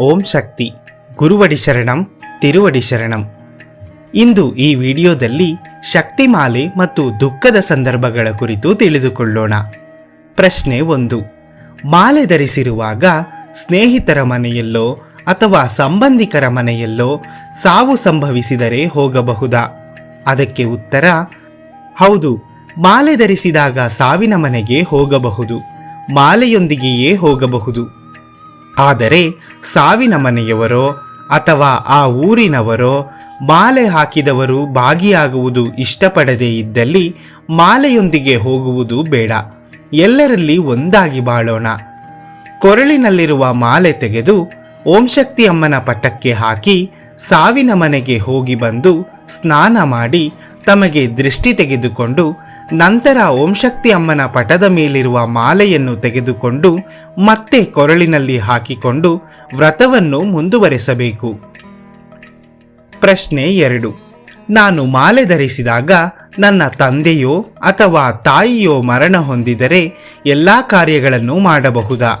ಓಂ ಶಕ್ತಿ. ಗುರುವಡಿ ಶರಣಂ, ತಿರುವಡಿ ಶರಣಂ. ಇಂದು ಈ ವಿಡಿಯೋದಲ್ಲಿ ಶಕ್ತಿಮಾಲೆ ಮತ್ತು ದುಃಖದ ಸಂದರ್ಭಗಳ ಕುರಿತು ತಿಳಿದುಕೊಳ್ಳೋಣ. ಪ್ರಶ್ನೆ ಒಂದು. ಮಾಲೆ ಧರಿಸಿರುವಾಗ ಸ್ನೇಹಿತರ ಮನೆಯಲ್ಲೋ ಅಥವಾ ಸಂಬಂಧಿಕರ ಮನೆಯಲ್ಲೋ ಸಾವು ಸಂಭವಿಸಿದರೆ ಹೋಗಬಹುದಾ? ಅದಕ್ಕೆ ಉತ್ತರ, ಹೌದು. ಮಾಲೆ ಧರಿಸಿದಾಗ ಸಾವಿನ ಮನೆಗೆ ಹೋಗಬಹುದು. ಮಾಲೆಯೊಂದಿಗೆಯೇ ಹೋಗಬಹುದು. ಆದರೆ ಸಾವಿನ ಮನೆಯವರೋ ಅಥವಾ ಆ ಊರಿನವರೋ ಮಾಲೆ ಹಾಕಿದವರು ಭಾಗಿಯಾಗುವುದು ಇಷ್ಟಪಡದೇ ಇದ್ದಲ್ಲಿ ಮಾಲೆಯೊಂದಿಗೆ ಹೋಗುವುದು ಬೇಡ. ಎಲ್ಲರಲ್ಲಿ ಒಂದಾಗಿ ಬಾಳೋಣ. ಕೊರಳಿನಲ್ಲಿರುವ ಮಾಲೆ ತೆಗೆದು ಓಂ ಶಕ್ತಿ ಅಮ್ಮನ ಪಟ್ಟಕ್ಕೆ ಹಾಕಿ ಸಾವಿನ ಮನೆಗೆ ಹೋಗಿ ಬಂದು ಸ್ನಾನ ಮಾಡಿ ತಮಗೆ ದೃಷ್ಟಿ ತೆಗೆದುಕೊಂಡು ನಂತರ ಓಂಶಕ್ತಿ ಅಮ್ಮನ ಪಟದ ಮೇಲಿರುವ ಮಾಲೆಯನ್ನು ತೆಗೆದುಕೊಂಡು ಮತ್ತೆ ಕೊರಳಿನಲ್ಲಿ ಹಾಕಿಕೊಂಡು ವ್ರತವನ್ನು ಮುಂದುವರೆಸಬೇಕು. ಪ್ರಶ್ನೆ ಎರಡು. ನಾನು ಮಾಲೆ ಧರಿಸಿದಾಗ ನನ್ನ ತಂದೆಯೋ ಅಥವಾ ತಾಯಿಯೋ ಮರಣ ಹೊಂದಿದರೆ ಎಲ್ಲ ಕಾರ್ಯಗಳನ್ನು ಮಾಡಬಹುದಾ?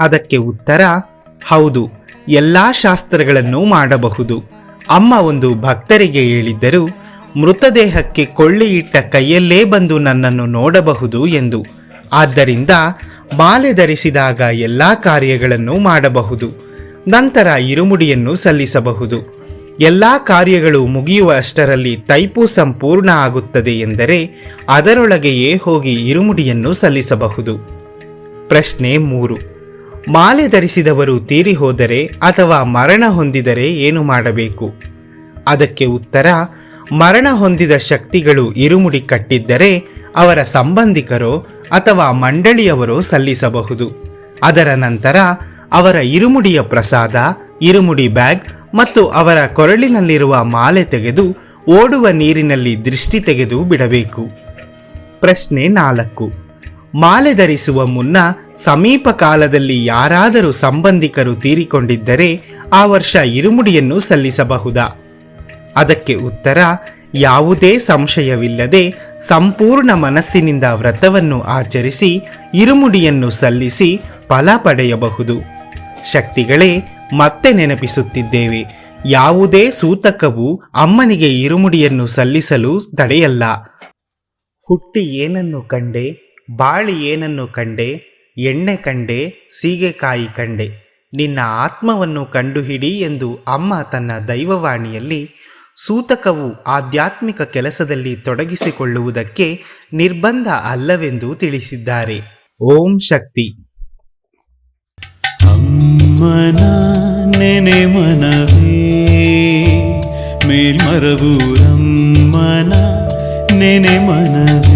ಅದಕ್ಕೆ ಉತ್ತರ, ಹೌದು, ಎಲ್ಲ ಶಾಸ್ತ್ರಗಳನ್ನು ಮಾಡಬಹುದು. ಅಮ್ಮ ಒಂದು ಭಕ್ತರಿಗೆ ಹೇಳಿದ್ದರು ಮೃತದೇಹಕ್ಕೆ ಕೊಳ್ಳಿಯಿಟ್ಟ ಕೈಯಲ್ಲೇ ಬಂದು ನನ್ನನ್ನು ನೋಡಬಹುದು ಎಂದು. ಆದ್ದರಿಂದ ಮಾಲೆ ಧರಿಸಿದಾಗ ಎಲ್ಲ ಕಾರ್ಯಗಳನ್ನು ಮಾಡಬಹುದು. ನಂತರ ಇರುಮುಡಿಯನ್ನು ಸಲ್ಲಿಸಬಹುದು. ಎಲ್ಲ ಕಾರ್ಯಗಳು ಮುಗಿಯುವ ಅಷ್ಟರಲ್ಲಿ ತೈಪೂಸಂ ಪೂರ್ಣ ಆಗುತ್ತದೆ ಎಂದರೆ ಅದರೊಳಗೆಯೇ ಹೋಗಿ ಇರುಮುಡಿಯನ್ನು ಸಲ್ಲಿಸಬಹುದು. ಪ್ರಶ್ನೆ ಮೂರು. ಮಾಲೆ ಧರಿಸಿದವರು ತೀರಿ ಹೋದರೆ ಅಥವಾ ಮರಣ ಹೊಂದಿದರೆ ಏನು ಮಾಡಬೇಕು? ಅದಕ್ಕೆ ಉತ್ತರ ಮರಣ ಹೊಂದಿದ ಶಕ್ತಿಗಳು ಇರುಮುಡಿ ಕಟ್ಟಿದ್ದರೆ ಅವರ ಸಂಬಂಧಿಕರೋ ಅಥವಾ ಮಂಡಳಿಯವರೋ ಸಲ್ಲಿಸಬಹುದು. ಅದರ ನಂತರ ಅವರ ಇರುಮುಡಿಯ ಪ್ರಸಾದ, ಇರುಮುಡಿ ಬ್ಯಾಗ್ ಮತ್ತು ಅವರ ಕೊರಳಿನಲ್ಲಿರುವ ಮಾಲೆ ತೆಗೆದು ಓಡುವ ನೀರಿನಲ್ಲಿ ದೃಷ್ಟಿ ತೆಗೆದು ಬಿಡಬೇಕು. ಪ್ರಶ್ನೆ ನಾಲ್ಕು. ಮಾಲೆ ಧರಿಸುವ ಮುನ್ನ ಸಮೀಪ ಕಾಲದಲ್ಲಿ ಯಾರಾದರೂ ಸಂಬಂಧಿಕರು ತೀರಿಕೊಂಡಿದ್ದರೆ ಆ ವರ್ಷ ಇರುಮುಡಿಯನ್ನು ಸಲ್ಲಿಸಬಹುದಾ? ಅದಕ್ಕೆ ಉತ್ತರ, ಯಾವುದೇ ಸಂಶಯವಿಲ್ಲದೆ ಸಂಪೂರ್ಣ ಮನಸ್ಸಿನಿಂದ ವ್ರತವನ್ನು ಆಚರಿಸಿ ಇರುಮುಡಿಯನ್ನು ಸಲ್ಲಿಸಿ ಫಲ ಪಡೆಯಬಹುದು. ಶಕ್ತಿಗಳೇ, ಮತ್ತೆ ನೆನಪಿಸುತ್ತಿದ್ದೇವೆ. ಯಾವುದೇ ಸೂತಕವು ಅಮ್ಮನಿಗೆ ಇರುಮುಡಿಯನ್ನು ಸಲ್ಲಿಸಲು ತಡೆಯಲ್ಲ. ಹುಟ್ಟಿ ಏನನ್ನು ಕಂಡೆ, ಬಾಳಿ ಏನನ್ನು ಕಂಡೆ, ಎಣ್ಣೆ ಕಂಡೆ, ಸೀಗೆಕಾಯಿ ಕಂಡೆ, ನಿನ್ನ ಆತ್ಮವನ್ನು ಕಂಡುಹಿಡಿ ಎಂದು ಅಮ್ಮ ತನ್ನ ದೈವವಾಣಿಯಲ್ಲಿ ಸೂತಕವು ಆಧ್ಯಾತ್ಮಿಕ ಕೆಲಸದಲ್ಲಿ ತೊಡಗಿಸಿಕೊಳ್ಳುವುದಕ್ಕೆ ನಿರ್ಬಂಧ ಅಲ್ಲವೆಂದು ತಿಳಿಸಿದ್ದಾರೆ. ಓಂ ಶಕ್ತಿ. ಅಮ್ಮನ ನೆನೆ ಮನವೇ ಮೇಲ್ಮರಬೂರಮ್ಮನ ನೆನೆ ಮನವೇ.